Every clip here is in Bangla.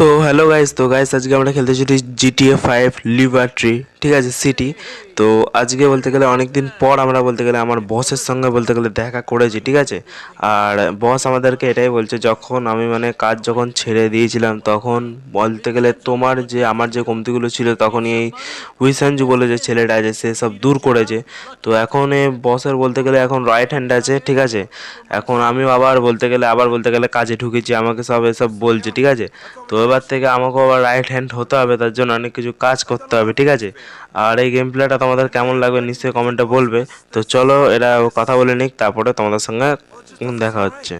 তো হ্যালো গাইস তো গাইস আজকে আমরা খেলতে চলি জিটিএ ফাইভ লিভারট্রি ঠিক আছে সিটি তো আজকে বলতে গেলে অনেক দিন পর আমরা বলতে গেলে আমার বসের সঙ্গে বলতে গেলে দেখা করেছি, ঠিক আছে? আর বস আমাদেরকে এটাই বলছে, যখন আমি মানে কাজ যখন ছেড়ে দিয়েছিলাম, তখন বলতে গেলে তোমার যে, আমার যে কমতিগুলো ছিল, তখনই এই উইসানজু বলে যে ছেলেটা আছে, সে সব দূর করেছে। তো এখন বসের বলতে গেলে এখন রাইট হ্যান্ড আছে, ঠিক আছে? এখন আমিও আবার বলতে গেলে, আবার বলতে গেলে কাজে ঢুকেছি, আমাকে সব এসব বলছে, ঠিক আছে? তো এবার থেকে আমাকেও আবার রাইট হ্যান্ড হতে হবে তার জন্য অনেক কিছু কাজ করতে হবে ঠিক আছে আর এই গেম প্লেটা তোমাদের কেমন লাগবে নিশ্চয়ই কমেন্টে বলবে তো চলো এরা কথা বলে নিক তারপরে তোমাদের সঙ্গে দেখা হচ্ছে.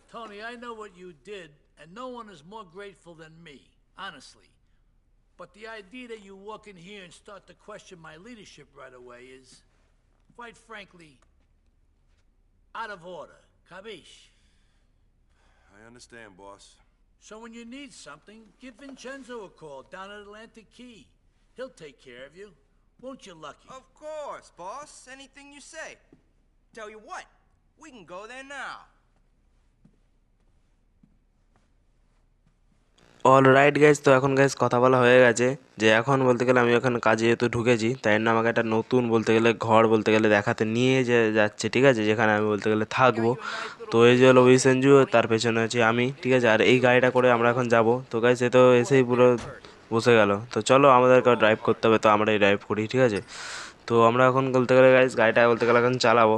But the idea that you walk in here and start to question my leadership right away is, quite frankly, out of order. Kabish. I understand, boss. So when you need something, give Vincenzo a call down at Atlantic Key. He'll take care of you. Won't you, Lucky? Of course, boss. Anything you say. Tell you what, we can go there now. All right guys তো এখন গাইজ কথা বলা হয়ে গেছে যে এখন বলতে গেলে আমি ওখানে কাজে যেহেতু ঢুকেছি, তাই জন্য আমাকে একটা নতুন বলতে গেলে ঘর বলতে গেলে দেখাতে নিয়ে যে যাচ্ছে, ঠিক আছে? যেখানে আমি বলতে গেলে থাকব। তো এই যে হলো উইসেনজু তার পেছনে আছি আমি, ঠিক আছে? আর এই গাড়িটা করে আমরা এখন যাব। তো গাইজ সে তো এসেই পুরো বসে গেল। তো চলো আমাদেরকে ড্রাইভ করতে হবে, তো আমরা এই ড্রাইভ করি, ঠিক আছে? তো আমরা এখন বলতে গেলে গাইজ গাড়িটা বলতে গেলে এখন চালাবো।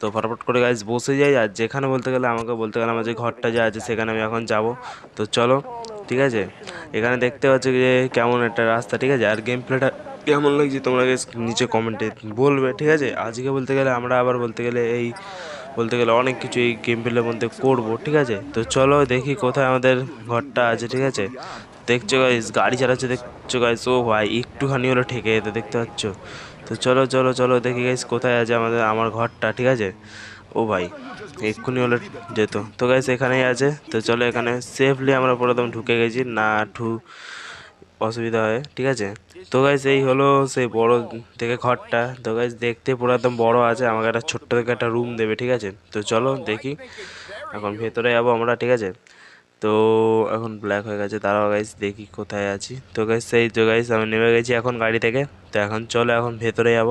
তো ফটাফট করে গাইজ বসে যাই, আর যেখানে বলতে গেলে আমাকে বলতে গেলে আমার যে ঘরটা যে আছে, সেখানে আমি এখন যাব। তো চলো ঠিক আছে? এখানে দেখতে পাচ্ছি যে কেমন একটা রাস্তা, ঠিক আছে? আর গেম প্লেটা কেমন লাগছে তোমরা নিচে কমেন্টে বলবে, ঠিক আছে? আজকে বলতে গেলে আমরা আবার বলতে গেলে এই, বলতে গেলে অনেক কিছু এই গেম প্লের মধ্যে করব, ঠিক আছে? তো চলো দেখি কোথায় আমাদের ঘরটা আছে, ঠিক আছে? দেখছ গাইস গাড়ি চালাচ্ছে দেখছ গাইস ও ভাই, একটুখানি হলো ঠেকে যেতে দেখতে পাচ্ছ। তো চলো চলো চলো দেখি গাইস কোথায় আছে আমাদের, আমার ঘরটা, ঠিক আছে? ও ভাই, এক্ষুনি হলে যেত। তো গাইস এখানেই আছে। তো চলো এখানে সেফলি আমরা প্রথম ঢুকে গেছি। না ঠু অসুবিধা হয়, ঠিক আছে? তো গাইস এই হলো সেই বড় থেকে ঘরটা। তো গাইস দেখতে পুরো একদম বড় আছে। আমাকে একটা ছোট্ট থেকে একটা রুম দেবে, ঠিক আছে? তো চলো দেখি। এখন ভেতরে যাব আমরা, ঠিক আছে? তো এখন ব্ল্যাক হয়ে গেছে। তারাও গাইস দেখি কোথায় আছি। তো গাইস সেই তো গাইস আমি নেমে গেছি এখন গাড়ি থেকে। তো এখন চলো এখন ভেতরে যাব।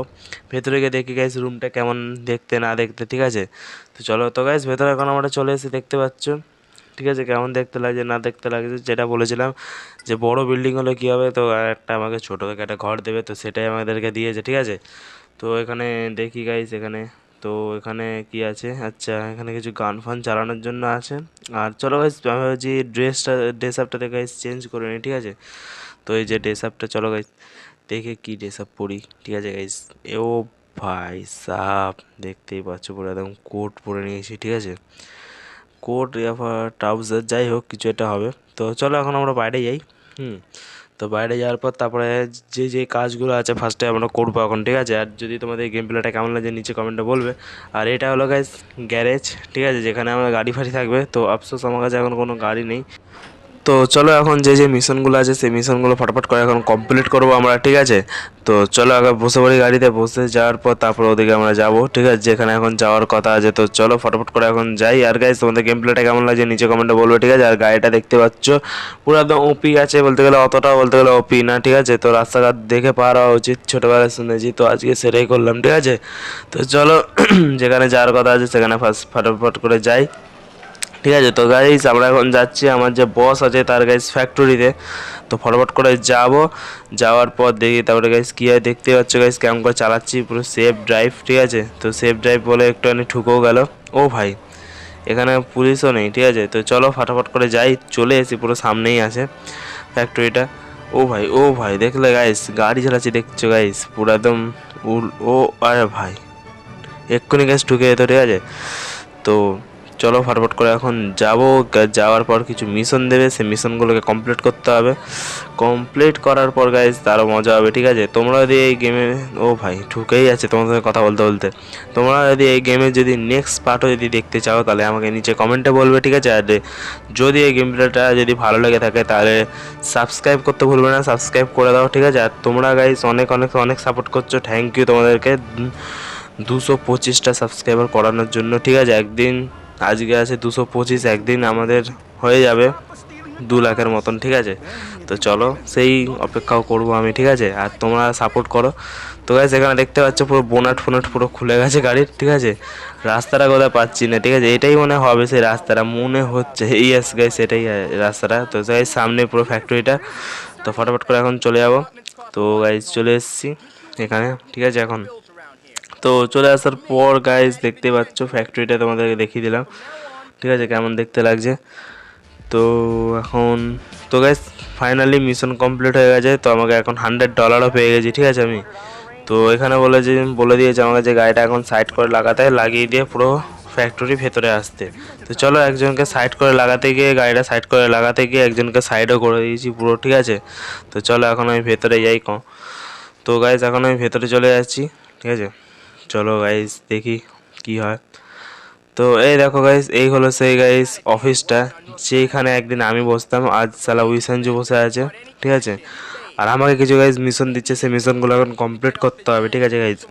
ভেতরে গিয়ে দেখি গাইস রুমটা কেমন দেখতে না দেখতে, ঠিক আছে? তো চলো, তো গাইস ভেতরে এখন আমরা চলে এসে দেখতে পাচ্ছ? ঠিক আছে, কেমন দেখতে লাগছে, না দেখতে লাগছে, যেটা বলেছিলাম যে বড় বিল্ডিং হলে কী হবে? তো একটা আমাকে ছোটো একটা ঘর দেবে, তো সেটাই আমাদেরকে দিয়েছে, ঠিক আছে? তো এখানে দেখি গাইস এখানে তো এখানে কি আছে? আচ্ছা এখানে কিছু গান ফান চালানোর জন্য আছে। আর চলো গাইস আমি ভাবছি ড্রেসটা ড্রেস আপটাতে গাইস চেঞ্জ করে নিই, ঠিক আছে? তো এই যে ড্রেস আপটা চলো গাইস দেখে কি ড্রেস আপ পরি, ঠিক আছে গাইস ও ভাই সাপ দেখতেই পাচ্ছ পুরো একদম কোট পরে নিয়েছি, ঠিক আছে? কোট ট্রাউজার যাই হোক, কিছু একটা হবে। তো চলো এখন আমরা বাইরে যাই, হুম? তো বাইরে যাওয়ার পর তারপরে যে যে কাজগুলো আছে ফার্স্টে আমরা করব এখন, ঠিক আছে? আর যদি তোমাদের গেম প্লেটা কেমন লাগে নিচে কমেন্টে বলবে। আর এটা হলো গাইস গ্যারেজ ঠিক আছে? যেখানে আমার গাড়ি ফাড়ি থাকবে। তো আফসোস, আমার কাছে এখন কোনো গাড়ি নেই। তো চলো এখন যে যে মিশনগুলো আছে, সেই মিশনগুলো ফটাফট করে এখন কমপ্লিট করব আমরা, ঠিক আছে? তো চলো আগে বসে পড়ি গাড়িতে, বসে যাওয়ার পর তারপর ওদিকে আমরা যাব, ঠিক আছে? যেখানে এখন যাওয়ার কথা আছে, তো চলো ফটাফট করে এখন যাই। আর গাইজ তোমাদের গেম প্লেটা কেমন লাগছে নিচে কমেন্টে বলব, ঠিক আছে? আর গাড়িটা দেখতে পাচ্ছ, পুরো একদম ওপি আছে বলতে গেলে, অতটাও বলতে গেলে ওপি না, ঠিক আছে? তো রাস্তাঘাট দেখে পার হওয়া উচিত, ছোটোবেলায় শুনেছি, তো আজকে সেটাই করলাম, ঠিক আছে? তো চলো, যেখানে যাওয়ার কথা আছে, সেখানে ফার্স্ট ফটাফট করে যাই। ঠিক আছে, তো গাইস আমরা এখন যাচ্ছি, আমার যে বস আছে তার গাইস ফ্যাক্টরিতে তো ফটাফট করে যাব, যাওয়ার পর দেখি, তারপরে গাইস কী হয়, দেখতে পাচ্ছ গাইস কেমন করে চালাচ্ছি, পুরো সেফ ড্রাইভ ঠিক আছে? তো সেফ ড্রাইভ বলে একটুখানি ঠুকেও গেল। ও ভাই, এখানে পুলিশও নেই, ঠিক আছে? তো চলো ফটাফট করে যাই, চলে এসি পুরো সামনেই আছে ফ্যাক্টরিটা ও ভাই ও ভাই, দেখলে গাইস গাড়ি চালাচ্ছি, দেখছ গাইস পুরো একদম উল, ও, আরে ভাই, এক্ষুনি গ্যাস ঢুকে যেত, ঠিক আছে? তো চলো ফটাফট করে এখন যাব। যাওয়ার পর কিছু মিশন দেবে। সেই মিশনগুলোকে কমপ্লিট করতে হবে। কমপ্লিট করার পর গাইজ তারও মজা হবে, ঠিক আছে? তোমরা যদি এই গেমে ও ভাই, ঢুকেই আছে তোমাদের সঙ্গে কথা বলতে বলতে। তোমরা যদি এই গেমের যদি নেক্সট পার্টও যদি দেখতে চাও, তাহলে আমাকে নিচে কমেন্টে বলবে, ঠিক আছে? আর যদি এই গেম প্লেটা যদি ভালো লেগে থাকে, তাহলে সাবস্ক্রাইব করতে ভুলবে না। সাবস্ক্রাইব করে দাও, ঠিক আছে? আর তোমরা গাইজ অনেক অনেক অনেক সাপোর্ট করছ। থ্যাংক ইউ তোমাদেরকে। দুশো পঁচিশটা সাবস্ক্রাইবার করানোর জন্য, ঠিক আছে? একদিন আজকে আছে দুশো পঁচিশ একদিন আমাদের হয়ে যাবে দু লাখের মতন ঠিক আছে? তো চলো সেই অপেক্ষাও করব আমি ঠিক আছে? আর তোমরা সাপোর্ট করো। তো গাইস এখানে দেখতে পাচ্ছ পুরো বোনাট ফোনাট পুরো খুলে গেছে গাড়ির ঠিক আছে? রাস্তাটা কোথায় পাচ্ছি না ঠিক আছে? এটাই মনে হবে সেই রাস্তাটা মনে হচ্ছে। ইয়েস গাইস এটাই আহ, রাস্তাটা। তো গাইস সামনে পুরো ফ্যাক্টরিটা তো ফটাফট করে এখন চলে যাব। তো গাইস চলে এসেছি এখানে ঠিক আছে? এখন তো চলে আসার পর গাইস দেখতে পাচ্ছ ফ্যাক্টরিটা তোমাদেরকে দেখিয়ে দিলাম। ঠিক আছে, কেমন দেখতে লাগছে? তো এখন, তো গাইস ফাইনালি মিশন কমপ্লিট হয়ে গেছে। তো আমাকে এখন হান্ড্রেড ডলারও পেয়ে গেছি, ঠিক আছে, আমি? তো এখানে বলে যে, বলে দিয়েছে আমাকে যে গাড়িটা এখন সাইড করে লাগাতে, লাগিয়ে দিয়ে পুরো ফ্যাক্টরি ভেতরে আসতে। তো চলো একজনকে সাইড করে লাগাতে গিয়ে, গাড়িটা সাইড করে লাগাতে গিয়ে একজনকে সাইডও করে দিয়েছি পুরো, ঠিক আছে? তো চলো এখন আমি ভেতরে যাই কম তো গাইজ এখন আমি ভেতরে চলে যাচ্ছি, ঠিক আছে? চলো গাইজ দেখি কি হয়। তো এই দেখো গাইজ এই হলো সেই গাইজ অফিসটা যেখানে একদিন আমি বসতাম, আজ সালা উইসানজু বসে আছে, ঠিক আছে? আর আমাকে কিছু গাইজ মিশন দিচ্ছে, সেই মিশনগুলো এখন কমপ্লিট করতে হবে, ঠিক আছে guys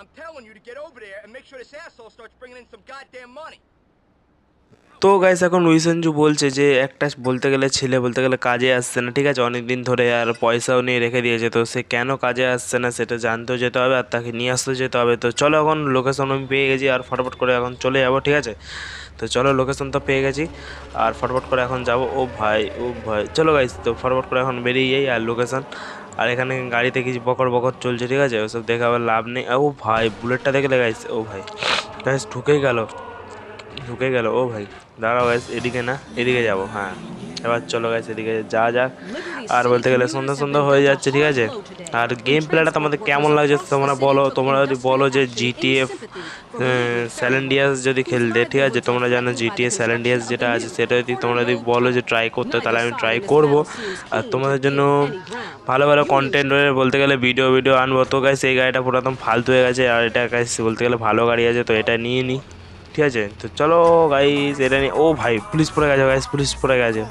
I'm telling you to get over there and make sure this asshole starts bringing in some goddamn money. তো গাইস এখন উইসেনজু বলছে যে একটা বলতে গেলে ছেলে বলতে গেলে কাজে আসছে না, ঠিক আছে? অনেক দিন ধরে আর পয়সাও নিয়ে রেখে দিয়েছে, তো সে কেন কাজে আসছে না সেটা জানতেও যেতে হবে আর তাকে নিয়ে আসতেও যেতে হবে। তো চলো এখন লোকেশন আমি পেয়ে গেছি আর ফটাফট করে এখন চলে যাব, ঠিক আছে? তো চলো লোকেশন তো পেয়ে গেছি আর ফটাফট করে এখন যাব। ও ভাই ও ভাই। চলো গাইস তো ফটাফট করে এখন বেরিয়ে যাই আর লোকেশন আর এখানে গাড়িতে কিছু বকর বকর চলছে, ঠিক আছে? ওসব দেখে আবার লাভ নেই। ও ভাই বুলেটটা দেখলে গাইস ও ভাই। গাইস ঢুকেই গেল। ঢুকে গেল, ও ভাই। দাঁড়াও গাইস এদিকে না, এদিকে যাব হ্যাঁ। এবার চলো গাইস এদিকে যা যাক। আর বলতে গেলে সন্ধ্যা সন্ধ্যা হয়ে যাচ্ছে, ঠিক আছে? আর গেম প্লেটা তোমাদের কেমন লাগছে তোমরা বলো, তোমরা যদি বলো যে জিটিএফ স্যালেন্ডিয়াস যদি খেলতে, ঠিক আছে? তোমরা জানো জিটিএ স্যালেন্ডিয়াস যেটা আছে, সেটা যদি তোমরা যদি বলো যে ট্রাই করতে, তাহলে আমি ট্রাই করব। আর তোমাদের জন্য ভালো ভালো কন্টেন্ট বলতে গেলে ভিডিও ভিডিও আনব। তো গাইস এই গাড়িটা পুরো একদম ফালতু হয়ে গেছে, আর এটা গাইস বলতে গেলে ভালো গাড়ি আছে, তো এটা নিয়ে নিই ঠিক আছে? তো চলো গাইস এটা নিয়ে ও ভাই, পুলিশ পড়ে গেছে গাইস পুলিশ পড়ে গেছে।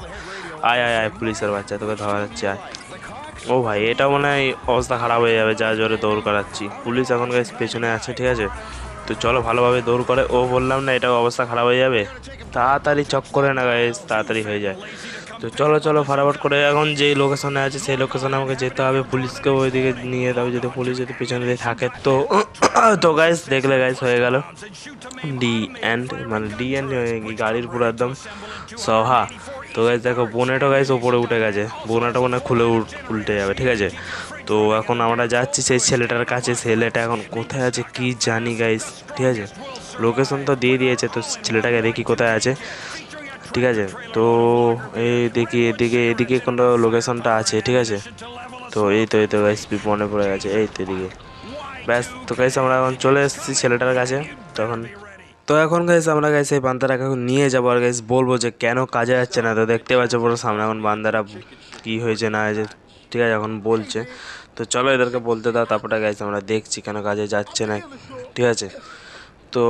আয় আয় আয়, পুলিশের বাচ্চা, তোকে ধরা যাচ্ছে, আয়। ও ভাই, এটা মনে হয় অবস্থা খারাপ হয়ে যাবে যা জোরে দৌড় করাচ্ছি। পুলিশ এখন গাইস পেছনে আছে, ঠিক আছে? তো চলো ভালোভাবে দৌড় করে। ও বললাম না এটা অবস্থা খারাপ হয়ে যাবে? তাড়াতাড়ি চক করে না গাইস তাড়াতাড়ি হয়ে যায়। তো চলো চলো, ফটাফট করে। এখন যেই লোকেশনে আছে, সেই লোকেশনে আমাকে যেতে হবে। পুলিশকে ওইদিকে নিয়ে যেতে হবে যদি পুলিশ যদি পেছনে দিয়ে থাকে। তো তো গাইস দেখলে গাইস হয়ে গেল। ডি অ্যান্ড মানে ডি অ্যান্ড গাড়ির পুরো একদম সহা তো গাইস দেখো বোনেটও গাইস ওপরে উঠে গেছে। বোনাটা মানে খুলে উল্টে যাবে, ঠিক আছে? তো এখন আমরা যাচ্ছি সেই ছেলেটার কাছে। ছেলেটা এখন কোথায় আছে কি জানি গাইস ঠিক আছে? লোকেশন তো দিয়ে দিয়েছে, তো ছেলেটাকে দেখি কোথায় আছে। ঠিক আছে? তো এই দেখি এদিকে এদিকে কোনো লোকেশনটা আছে, ঠিক আছে? তো এই তো এই তো গাইস মনে পড়ে গেছে। এই তো এদিকে। ব্যাস, তো গাইস আমরা এখন চলে এসেছি ছেলেটার কাছে। তখন তো এখন গাইস আমরা গাইস এই বান্দারাকে এখন নিয়ে যাব। আর গাইস বলব যে কেন কাজে যাচ্ছে না? তো দেখতে পাচ্ছ পুরো সামনে এখন বান্দারা কি হয়েছে, না হয়েছে, ঠিক আছে? এখন বলছে। তো চলো এদেরকে বলতে দাও, তারপরে গাইস আমরা দেখছি কেন কাজে যাচ্ছে না, ঠিক আছে? তো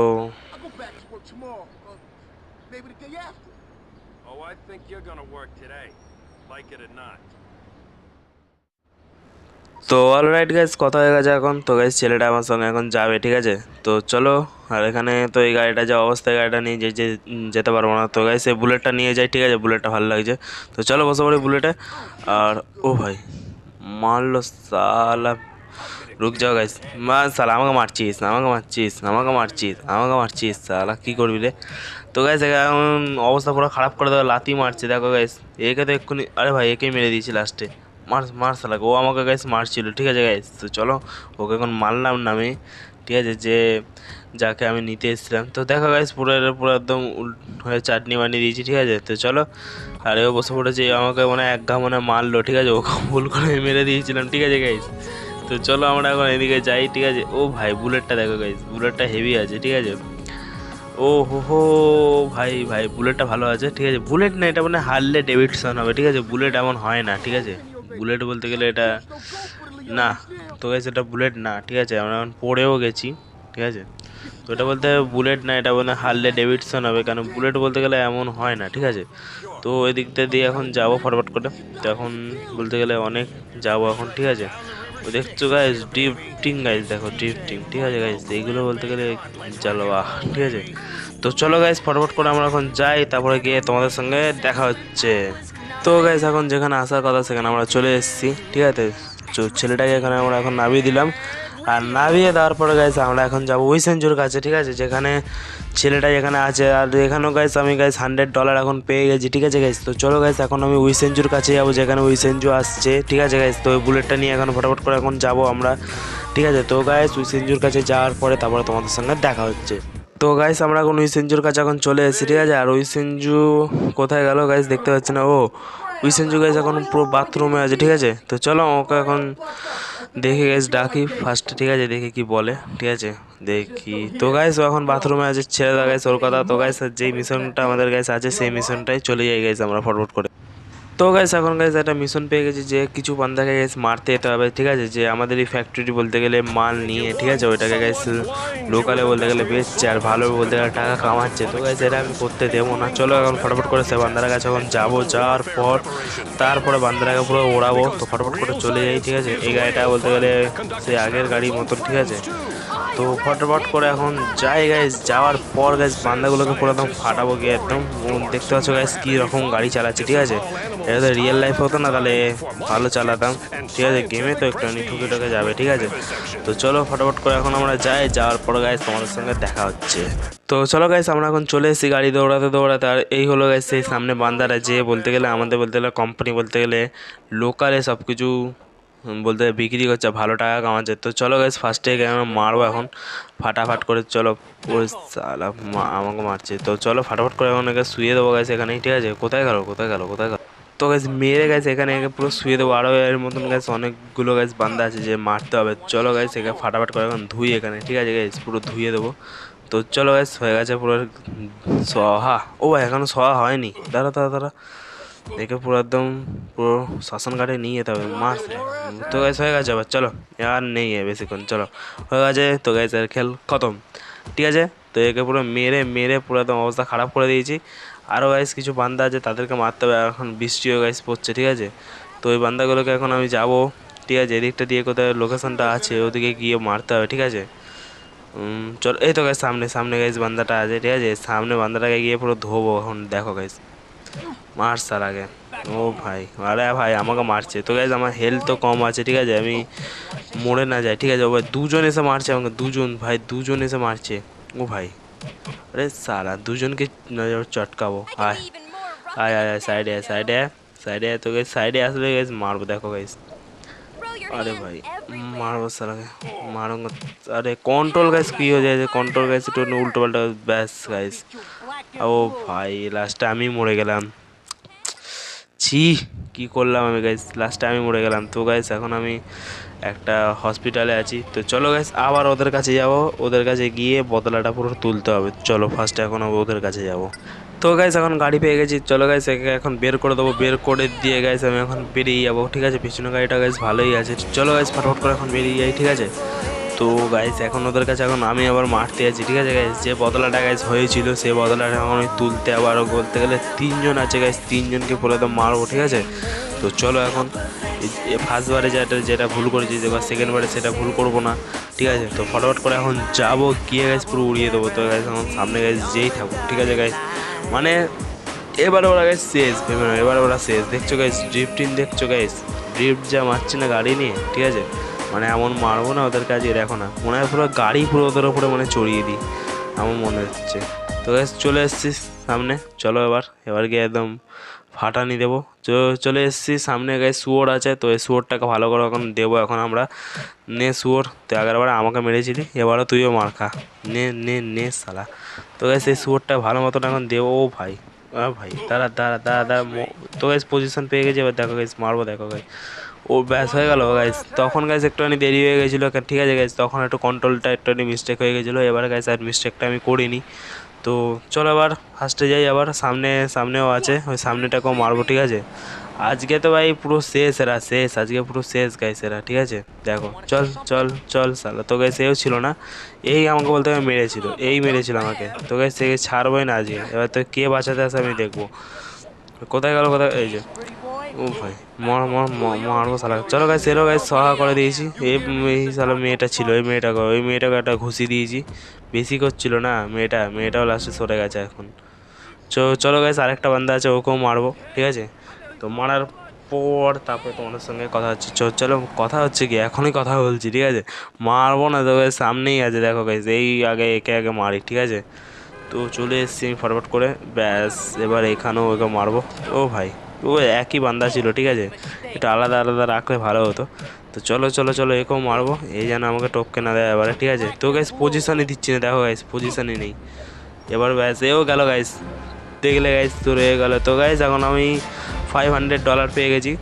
Oh, I think you're gonna work today, like it or not. তো অলরাইট গাইস কথা হয়ে গেছে এখন। তো গাইস ছেলেটা আমার সঙ্গে এখন যাবে ঠিক আছে? তো চলো আর এখানে তো এই গাড়িটা যা অবস্থায় গাড়িটা নিয়ে যে যেতে পারব না। তো গাইস এই বুলেটটা নিয়ে যাই ঠিক আছে? বুলেটটা ভালো লাগছে। তো চলো বসে পড়ি বুলেটে আর ও ভাই মারলো সালা রুক যাও গাইস মা সালা আমাকে মারছিস আমাকে মারছিস আমাকে মারছিস আমাকে মারছিস সালা কী করবি রে? তো গাইস এখন অবস্থা পুরো খারাপ করে দেওয়া লাতি মারছে, দেখো গাইস একে তো এক্ষুনি, আরে ভাই, একেই মেরে দিয়েছি লাস্টে মার মার সালাকে ও আমাকে গাইস মারছিল, ঠিক আছে গাইস তো চলো, ওকে এখন মারলাম না আমি ঠিক আছে, যে যাকে আমি নিতে এসেছিলাম। তো দেখো গাইস পুরো পুরো একদম হয়ে চাটনি বানিয়ে দিয়েছি, ঠিক আছে? তো চলো, আর ও বসে পড়েছে আমাকে মানে এক ঘা মানে মারলো, ঠিক আছে? ওকে ভুল করে মেরে দিয়েছিলাম, ঠিক আছে গাইস তো চলো আমরা এখন এদিকে যাই, ঠিক আছে? ও ভাই বুলেটটা দেখো গাইস বুলেটটা হেভি আছে, ঠিক আছে? ও হো হো, ভাই ভাই বুলেটটা ভালো আছে, ঠিক আছে? বুলেট না, এটা মানে হারলে ডেভিডসন হবে, ঠিক আছে? বুলেট এমন হয় না, ঠিক আছে? বুলেট বলতে গেলে এটা না, তো গেছে এটা বুলেট না, ঠিক আছে? আমরা এখন পড়েও গেছি, ঠিক আছে? তো এটা বলতে হবে বুলেট না, এটা মানে হারলে ডেভিডসন হবে, কারণ বুলেট বলতে গেলে এমন হয় না, ঠিক আছে? তো ওই দিকটা দিয়ে এখন যাব ফরওয়ার্ড করে। তো এখন বলতে গেলে অনেক যাব এখন, ঠিক আছে? দেখছ গাইজ ড্রিফটিং গাইজ দেখো ড্রিফটিং ঠিক আছে গাইজ এইগুলো বলতে গেলে আহ, ঠিক আছে? তো চলো গাইজ ফটফট করে আমরা এখন যাই, তারপরে গিয়ে তোমাদের সঙ্গে দেখা হচ্ছে। তো গাইজ এখন যেখানে আসার কথা, সেখানে আমরা চলে এসেছি, ঠিক আছে? ছেলেটাকে এখানে আমরা এখন নামিয়ে দিলাম। আর নামিয়ে দেওয়ার পরে গাইস আমরা এখন যাব উইসেঞ্জুর কাছে, ঠিক আছে? যেখানে ছেলেটা যেখানে আছে, আর এখানেও গাইস আমি গাইস হান্ড্রেড ডলার এখন পেয়ে গেছি, ঠিক আছে গাইস তো চলো গাইস এখন আমি উইসেঞ্জুর কাছে যাব, যেখানে উইসেঞ্জু আসছে, ঠিক আছে গাইস তো ওই বুলেটটা নিয়ে এখন ফটাফট করে এখন যাব আমরা, ঠিক আছে? তো গাইস উইসেঞ্জুর কাছে যাওয়ার পরে তারপরে তোমাদের সঙ্গে দেখা হচ্ছে। তো গাইস আমরা এখন উইসেঞ্জুর কাছে এখন চলে এসেছি, ঠিক আছে? আর উইসেঞ্জু কোথায় গেল গাইস দেখতে পাচ্ছি না। ও উইসেঞ্জু গাইস এখন পুরো বাথরুমে আছে, ঠিক আছে? তো চলো ওকে এখন দেখে গাইস ডাকি। ফার্স্ট ঠিক আছে, দেখি কি বলে, ঠিক আছে? দেখি। তো গাইস ও এখন বাথরুমে আছে, ছেড়ে গাইস ওর কথা। তো গাইস যেই মিশনটা আমাদের গাইস আছে, সেই মিশনটাই চলে যাই গাইস আমরা ফটফট করে। তো গাইস এখন গাইস একটা মিশন পেয়ে গেছি যে কিছু বান্দাকে গাইস মারতে যেতে হবে, ঠিক আছে? যে আমাদের এই ফ্যাক্টরি বলতে গেলে মাল নিয়ে, ঠিক আছে? ওইটাকে গাইস লোকালে বলতে গেলে বেচছে আর ভালো বলতে গেলে টাকা কামাচ্ছে। তো গাইস এটা আমি করতে দেবো না। চলো এখন ফটাফট করে সে বান্দারা কাছে এখন যাব, যাওয়ার পর তারপরে বান্দারাকে পুরো ওড়াবো। তো ফটাফট করে চলে যাই, ঠিক আছে? এই গাড়িটা বলতে গেলে সেই আগের গাড়ির মতন, ঠিক আছে? তো ফটাফট করে এখন যাই গাইস যাওয়ার পর গাইস বান্দাগুলোকে পুরো একদম ফাটাবো গিয়ে একদম। দেখতে পাচ্ছ গাইস কী রকম গাড়ি চালাচ্ছে, ঠিক আছে? এটা তো রিয়েল লাইফ হতো না, তাহলে ভালো চালাতাম। ঠিক আছে গেমে তো একটুখানি ঠুকে যাবে, ঠিক আছে? তো চলো ফটাফট করে এখন আমরা যাই, যাওয়ার পর গাইস তোমাদের সঙ্গে দেখা হচ্ছে। তো চলো গাইস আমরা এখন চলে এসেছি গাড়ি দৌড়াতে দৌড়াতে, আর এই হলো গাইস সেই সামনে বান্দারা, যে বলতে গেলে, আমাদের বলতে গেলে কোম্পানি বলতে গেলে লোকালে সব কিছু বলতে বিক্রি করছে, ভালো টাকা কামাচ্ছে। তো চলো গাইস ফার্স্টে আমি মারবো এখন। ফাটাফাট করে চলো। সালা আমাকে মারছে। তো চলো ফাটাফাট করে এখন একে শুয়ে দেবো গাইস এখানে ঠিক আছে? কোথায় গেলো কোথায় গেলো, কোথায় গেল? তো গাইস মেরে গেছে এখানে একে পুরো শুয়ে দেবো। আরও এর মতন গাইস অনেকগুলো গাছ বান্ধা আছে যে মারতে হবে। চলো গাইস একে ফাটাফাট করে এখন ধুই এখানে, ঠিক আছে গাইস পুরো ধুয়ে দেবো। তো চলো গাইস হয়ে গেছে পুরো সহা। ও ভাই, এখনও সহা হয়নি। দাঁড়া দাঁড়া দাঁড়া। একে পুরো একদম পুরো শাসন ঘাটে নিয়ে যেতে হবে মাস তো গ্যাস হয়ে গেছে আবার চলো আর নেই বেশিক্ষণ চলো হয়ে গেছে তো গ্যাস আর খেল খতম ঠিক আছে তো একে পুরো মেরে মেরে পুরো একদম অবস্থা খারাপ করে দিয়েছি আরও গাইস কিছু বান্দা আছে তাদেরকে মারতে হবে এখন বৃষ্টিও গাইস পড়ছে ঠিক আছে তো ওই বান্দাগুলোকে এখন আমি যাব ঠিক আছে এদিকটা দিয়ে কোথায় লোকেশনটা আছে ওদিকে গিয়ে মারতে হবে ঠিক আছে চল এই তো গাইস সামনে সামনে গাইস বান্দাটা আছে ঠিক আছে সামনে বান্দাটাকে গিয়ে পুরো ধোবো এখন দেখো গাইস মারসার আগে। ও ভাই আরে ভাই আমাকে মারছে। তো গাইজ আমার হেলথ তো কম আছে ঠিক আছে? আমি মরে না যাই ঠিক আছে? ও ভাই দুজন এসে মারছে আমাকে দুজন ভাই দুজন এসে মারছে। ও ভাই আরে সারা দুজনকে চটকাবো। আয় আয় আয় আয় সাইডে আয় সাইডে আয় সাইডে আয় তো গাইজ সাইডে আসলে গাইজ মারবো দেখো গাইজ আরে ভাই মারবো সারাকে মারো আরে কন্ট্রোল গাইজ কী হয়ে যায় কন্ট্রোল গাইজ একটু উল্টো পাল্টা ব্যাস গাইজ ও ভাই লাস্টে আমি মরে গেলাম। ছি, কি করলাম আমি গাইস লাস্টে আমি মরে গেলাম। তো গাইস এখন আমি একটা হসপিটালে আছি। তো চলো গাইস আবার ওদের কাছে যাব। ওদের কাছে গিয়ে বদলাটা পুরো তুলতে হবে। চলো ফার্স্টে এখন ওদের কাছে যাব। তো গাইস এখন গাড়ি পেয়ে গেছি। চলো গাইস একে এখন বের করে দেবো। বের করে দিয়ে গাইস আমি এখন বেরিয়ে যাব। ঠিক আছে? পিছনে গাড়িটা গাইস ভালোই আছে। চলো গাইস ফটাফট করে এখন বেরিয়ে যাই। ঠিক আছে? তো গাইস এখন ওদের কাছে এখন আমি আবার মারতে আছি ঠিক আছে গাইস যে বদলাটা গাইস হয়েছিল, সেই বদলাটা এখন তুলতে আবার বলতে গেলে তিনজন আছে গাইস তিনজনকে পুরো তো মারবো, ঠিক আছে? তো চলো এখন ফার্স্টবারে যেটা যেটা ভুল করেছি এবার সেকেন্ডবারে সেটা ভুল করব না, ঠিক আছে? তো ফটাফট করে এখন যাব গিয়ে গাইস পুরো উড়িয়ে দেবো, তো গাইস এখন সামনে গাইস যেই থাকুক, ঠিক আছে গাইস মানে এবারে ওরা গাইস শেষ, ভেবে এবারে ওরা শেষ। দেখছ গাইস ড্রিফটিন দেখছ গাইস ড্রিফট যা মারছে না গাড়ি নিয়ে, ঠিক আছে? মানে এমন মারবো না ওদের কাছে, দেখো না। মনে হয় পুরো গাড়ি পুরো ওদের ওপরে মানে চড়িয়ে দিই, এমন মনে হচ্ছে। তো চলে এসেছি সামনে, চলো এবার এবার গিয়ে একদম ফাটানি দেবো। চলে এসেছি সামনে গায়ে শুয়োর আছে, তো এই শুয়োরটাকে ভালো করে এখন দেবো, এখন আমরা নে শুয়োর। তো আগেরবার আমাকে মেরেছিলি, এবারও তুইও মার খা। নে নে নে সালা তো গাইস এই শুয়োরটা ভালো মতন এখন দেবো। ও ভাই আ ভাই, দাঁড়া দাঁড়া দাঁড়া দাঁড়া তো গাইস পজিশন পেয়ে গেছে, এবার দেখো গাইস মারবো, দেখো গাইস ও ব্যাস হয়ে গেল গাইস তখন গাইস একটুখানি দেরি হয়ে গেছিল ঠিক আছে গাইস তখন একটু কন্ট্রোলটা একটুখানি মিস্টেক হয়ে গেছিল, এবার গাইস আর মিস্টেকটা আমি করিনি। তো চলো আবার ফার্স্টে যাই, আবার সামনে, সামনেও আছে, ওই সামনেটাকেও মারবো, ঠিক আছে? আজকে তো ভাই পুরো শেষ এরা, শেষ, আজকে পুরো শেষ গাইস এরা, ঠিক আছে? দেখো, চল চল চল সালা তো গাইস এও ছিল না, এই আমাকে বলতে হবে মেরেছিল, এই মেরেছিল আমাকে। তো গাইস সে ছাড়বোই না আজকে, এবার তো কে বাঁচাতে আসে আমি দেখব। কোথায় গেল, কোথায়, এই যে ও ভাই মর মর মারবো শালা। চলো গাইস এলো গাইস সহা করে দিয়েছি। এই শালা মেয়েটা ছিল ওই মেয়েটাকে ওই মেয়েটাকে একটা ঘুষি দিয়েছি। বেশি করছিল না, মেয়েটা মেয়েটাও লাস্টে সরে গেছে এখন। চলো গাইস আরেকটা বান্দা আছে, ওকেও মারবো, ঠিক আছে? তো মারার পর তারপরে তোমাদের সঙ্গে কথা হচ্ছে। চলো, কথা হচ্ছে কি? এখনই কথা বলছি, ঠিক আছে? মারবো না তো সামনেই আছে, দেখো গাইস এই আগে, একে আগে মারি, ঠিক আছে? তো চলে এসেছি আমি ফরওয়ার্ড করে। ব্যাস, এবার এখানেও ওকে মারবো। ও ভাই। ও একই বান্দা ছিল, ঠিক আছে? এটা আলাদা আলাদা রাখলে ভালো হতো। তো চলো চলো চলো একেও মারবো। এই যেন আমাকে টপকে না দেয় এবারে ঠিক আছে? তো গাইস পজিশনই দিচ্ছি না, দেখো গাইস পজিশনই নেই। এবার ব্যাস, এও গেল গাইস দেখলে গাইস তো রয়ে গেল। তো গাইস এখন আমি ফাইভ হান্ড্রেড ডলার পেয়ে গেছি।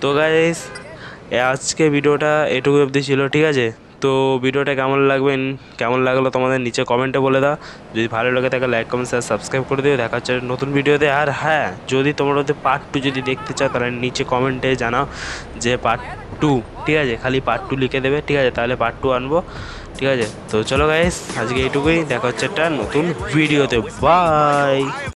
তো গাইস আজকে ভিডিওটা এটুকু অবধি ছিল, ঠিক আছে? তো ভিডিওটা কেমন লাগবেন? কেমন লাগল তোমাদের নিচে কমেন্টে বলে দাও। যদি ভালো লাগে তাকে লাইক কমেন্ট শেয়ার সাবস্ক্রাইব করে দিও। দেখা হচ্ছে নতুন ভিডিওতে। আর হ্যাঁ যদি তোমরা ওদের পার্ট টু যদি দেখতে চাও, তাহলে নিচে কমেন্টে জানাও যে পার্ট টু ঠিক আছে? খালি পার্ট টু লিখে দেবে, ঠিক আছে? তাহলে পার্ট টু আনব, ঠিক আছে? তো চলো গাইস আজকে এইটুকুই। দেখা হচ্ছে একটা নতুন ভিডিওতে। বাই